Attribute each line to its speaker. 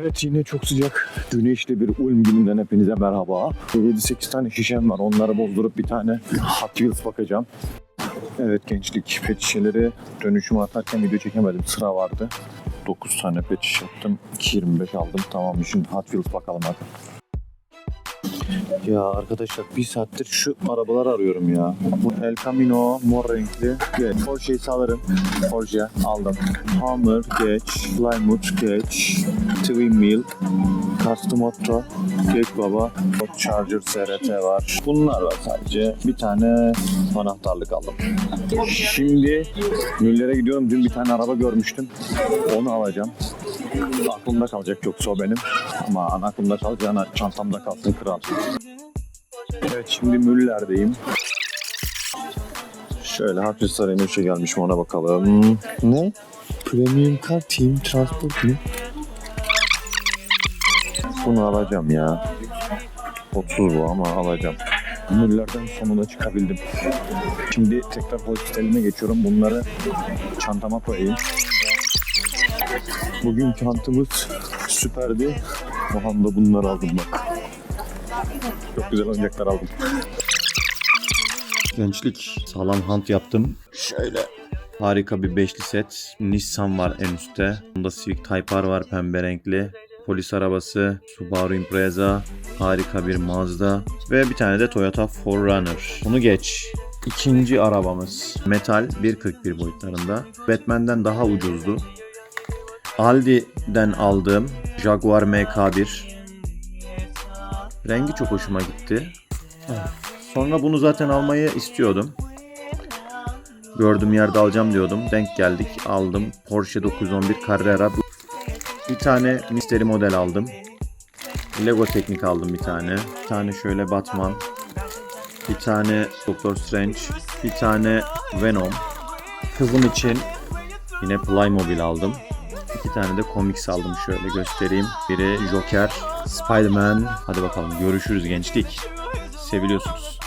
Speaker 1: Evet yine çok sıcak. Güneşli bir Ulm gününden hepinize merhaba. 7-8 tane şişem var. Onları bozdurup bir tane Hot Wheels bakacağım. Evet gençlik pet şişeleri dönüşüme atarken video çekemedim. Sıra vardı. 9 tane pet şiş yaptım. 2.25 aldım. Tamam şimdi Hot Wheels bakalım hadi. Ya arkadaşlar bir saattir şu arabalar arıyorum ya. Bu El Camino mor renkli. Evet, Porsche'yi alırım. Porsche aldım. Hummer geç. Plymouth geç. Twin Mill. Custom Auto. Geç baba. Charger SRT var. Bunlar var sadece. Bir tane anahtarlık aldım. Şimdi Müller'e gidiyorum. Dün bir tane araba görmüştüm. Onu alacağım. Aklımda kalacak yoksa o benim. Ama aklımda kalacağına çantamda kalsın kral. Evet şimdi Müller'deyim. Şöyle hafif sarayın üçe gelmiş mi ona bakalım. Ne? Premium Car Team Transport mu? Bunu alacağım ya. 30 bu ama alacağım. Müller'den sonunda çıkabildim. Şimdi tekrar hosteline geçiyorum. Bunları çantama koyayım. Bugün çantamız süperdi. O anda bunları aldım bak. Çok güzel oyuncaklar aldım. Gençlik sağlam hunt yaptım. Şöyle harika bir beşli set. Nissan var en üstte. Bunda Civic Type R var pembe renkli. Polis arabası, Subaru Impreza, harika bir Mazda ve bir tane de Toyota 4Runner. Bunu geç. İkinci arabamız metal 1.41 boyutlarında. Batman'den daha ucuzdu. Aldi'den aldığım Jaguar MK1 Rengi çok hoşuma gitti. Sonra bunu zaten almayı istiyordum. Gördüğüm yerde alacağım diyordum. Denk geldik aldım. Porsche 911 Carrera. Bir tane Mystery model aldım. Lego Teknik aldım bir tane. Bir tane şöyle Batman. Bir tane Doctor Strange. Bir tane Venom. Kızım için yine Playmobil aldım. İki tane de komiks aldım şöyle göstereyim. Biri Joker, Spider-Man. Hadi bakalım görüşürüz gençlik. Seviliyorsunuz.